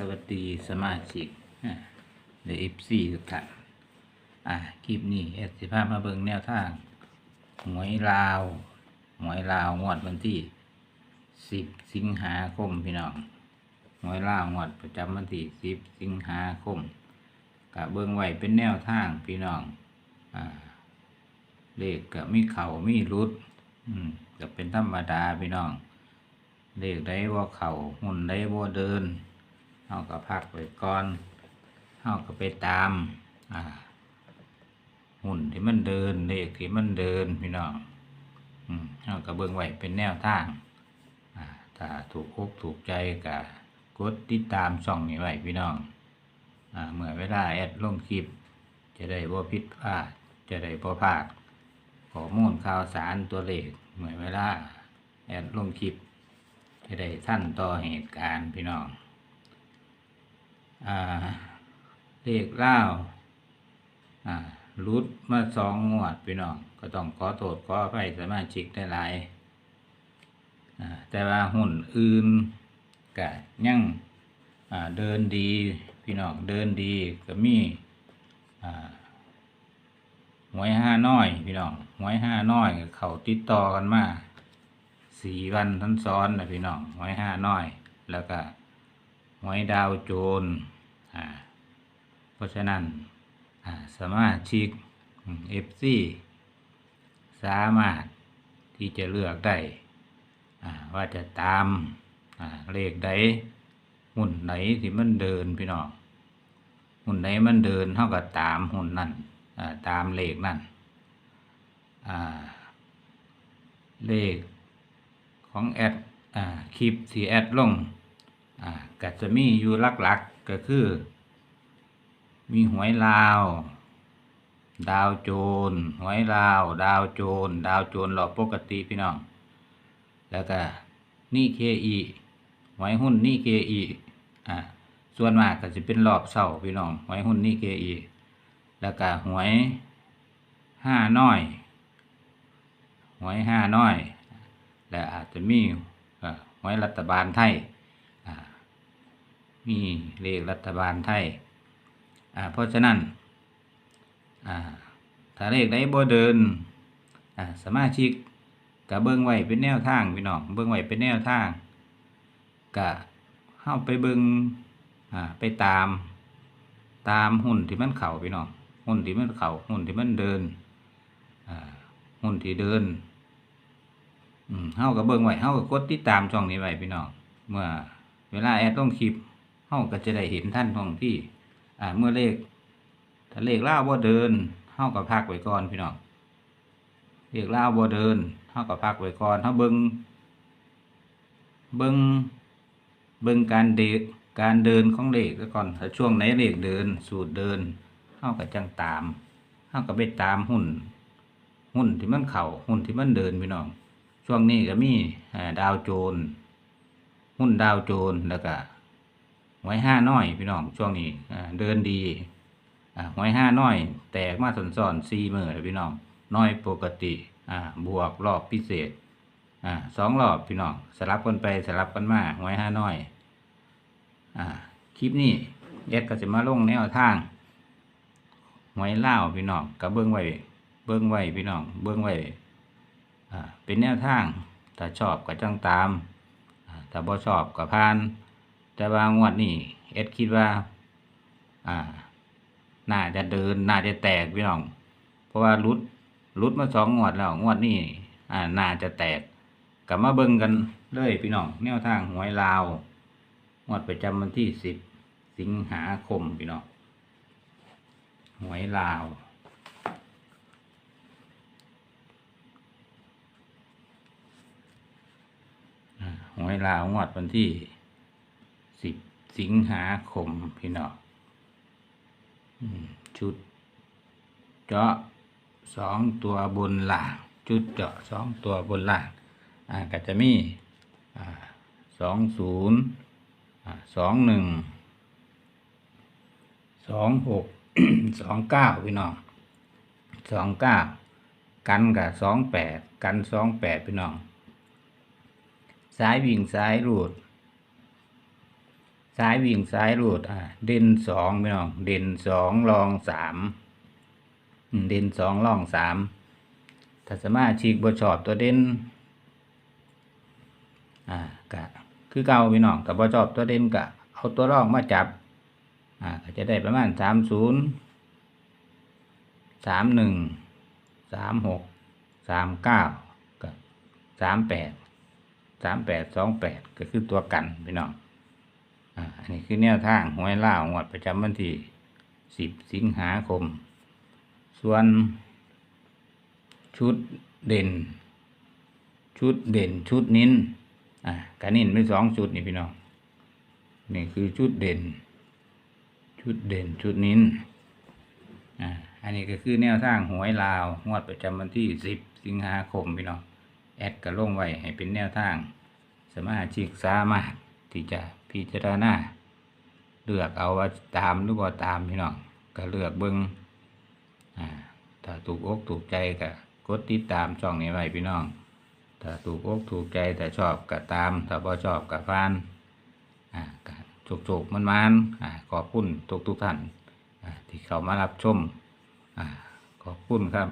สวัสดีสมาชิกเดฟซีทุกท่านอะคลิปนี้เอสสิพาพมาเบิงแนวทาง หวยลาว หวยลาวงวดวันที่สิบสิงหาคมพี่น้อง หวยลาวงวดประจำวันที่สิบสิงหาคมกะเบิงไว้เป็นแนวทางพี่น้องอ่าเลขก็มีเข่ามีรุด อืมก็เป็นธรรมดาพี่น้องเลขได้ว่าเข่าหุ่นได้ว่าเดิน เฮาก็พักไว้ก่อนเฮาก็ไปตาม อ่า หุ่นที่มันเดินเลขที่มันเดินพี่น้องอืมเฮาก็เบิ่งไว้เป็นแนวทาง อ่า ถ้าถูกอกถูกใจก็กดติดตามช่องนี้ไว้พี่น้อง อ่า เมื่อเวลาแอดลงคลิป จะได้บ่ผิดพลาด จะได้บ่พลาดข้อมูลข่าวสารตัวเลขเมื่อเวลาแอดลงคลิปจะได้ท่านต่อเหตุการณ์พี่น้อง เลขเล่ารุดมาสองงวดพี่น้อง ก็ต้องขอโทษขออภัยสมาชิกได้หลายแต่ว่าหุ่นอื่นก็ยังอ่าเดินดีพี่น้องเดินดีก็มีอ่าหวยห้าน้อยพี่น้องหวยห้าน้อยเขาติดต่อกันมาสี่วันทั้งซ้อนนะพี่น้องหวยห้าน้อยแล้วก็ หวยดาวโจรเพราะฉะนั้นอ่าสมาชิกเอฟซีสามารถที่จะเลือกได้ว่าจะตามเลขใดหุ่นไหนที่มันเดินพี่น้องหุ่นไหนมันเดินเท่ากับตามหุ่นนั่นาตามเลขนั่นเลขของแอดอคลิปที่แอดลง อ่าก็จะมีอยู่หลักๆกก็คือ มีหวยลาว ดาวโจรหวยลาว ดาวโจรดาวโจรหลอกปกติพี่น้อง แล้วก็นี่เคอีหวยหุ้นนี่เคอีอ่าส่วนมากก็จะเป็นรอบเสาร์พี่น้องหวยหุ้นนี่เคอีแล้วก็หวยห้าน้อยหวยห้าน้อย และอาจจะมีเอ่อหวยรัฐบาลไทย มีเลขรัฐบาลไทยอ่าเพราะฉะนั้นอ่าถ้าเลขใดบ่เดินอ่าสมาชิกก็เบิ่งไว้เป็นแนวทางพี่น้องเบิ่งไว้เป็นแนวทางก็เข้าไปเบิ่งอ่าไปตาม ตามหุ่นที่มันเข่าพี่น้องหุ่นที่มันเข่าหุ่นที่มันเดินอ่าหุ่นที่เดินอืมเฮาก็เบิ่งไว้เฮาก็กดติดตามช่องนี้ไว้พี่น้องเมื่อเวลาแอดลงคลิป เฮาก็จะได้เห็นท่านท่องที่ อ่า เมื่อเลข ถ้าเลขล่าบ่เดินเฮาก็พักไว้ก่อนพี่น้อง เลขล่าบ่เดินเฮาก็พักไว้ก่อนเฮาเบิ่งเบิ่งเบิ่งการเดกการเดินของเลขก่อนถ้าช่วงไหนเลขเดิน สูตรเดินเฮาก็จังตามเฮาก็ไปตามหุ้นหุ้นที่มันเข้าหุ้นที่มันเดินพี่น้อง ช่วงนี้ก็มีดาวโจร หุ้นดาวโจรแล้วก็ วยห้าน้อยพี่น้องช่วงนี้เดินดีหวยห้าน้อย แตกมาสอนสอนสี่มือเลยพี่น้องน้อยปกติบวกรอบพิเศษสองรอบพี่น้องสลับกันไปสลับกันมาหวยห้าน้อยอคลิปนี้เอ็ดก็จะมาลงแนวทางหวยเล่าพี่น้องกับเบิ้งไว้เบิ้งไว้พี่น้องเบิ้งไว้เป็นแนวทางถ้าชอบก็จังตามอ่าถ้าบ่ชอบก็ผ่าน แต่ว่างวดนี้เอ็ดคิดว่า อ่า น่าจะเดิน น่าจะแตกพี่น้อง เพราะว่ารุดรุดมาสองงวดแล้ว งวดนี้อ่า น่าจะแตกกลับมาเบิ่งกันเลยพี่น้อง แนวทางหวยลาว งวดประจำวันที่สิบสิงหาคมพี่น้อง หวยลาวหวยลาวงวดวันที่ สิบสิงหาคมพี่น้องชุด เจาะสองตัวบนล่าง ชุดเจาะสองตัวบนล่างอ่าก็จะมีอ่าสองศูนย์สองหนึ่งสองหกสองเก้าพี่น้องสองเก้ากันกับสองแปดกันสองแปดพี่น้องสายวิ่งสายรูด สายวิ่งสายรูดอ่าเด่นสองพี่น้อง เด่นสองรองสามเด่นสองรองสามถ้าสามาชิกบชอบตัวเด่นอ่ากะคือเก่าพี่น้องกับบชอบตัวเด่นกะเอาตัวรองมาจับอ่าจะได้ประมาณสามศูนย์สามหนึ่งสามหกสามเก้ากับสามแปดสามแปดสองแปดก็คือตัวกันพี่น้อง อันนี้คือแนวทางหวยล่าวงวดประจำวันที่สิบสิงหาคม ส่วนชุดเด่น ชุดเด่นชุดนิ้นอ่าการนิ้นเป็นสองชุดนี่พี่น้องนี่คือชุดเด่น ชุดเด่นชุดนิ้นอ่าอันนี้ก็คือแนวทางหวยลาวงวดประจำวันที่สิบสิงหาคมพี่น้องแอดก็ลงไว้ให้เป็นแนวทาง สมาชิกสามารถที่จะ พิจารณาเลือกเอาว่าตามหรือว่าตามพี่น้องก็เลือกเบิ้งอ่าถ้าถูกอกถูกใจก็กดติดตามช่องนี้ไว้พี่น้อง ถ้าถูกอกถูกใจแต่ชอบก็ตาม ถ้าพอชอบก็ฟานอ่าก็จุกๆมันมันๆอ่าขอบคุณทุกทุกท่านที่เข้ามารับชมอ่าขอบคุณครับ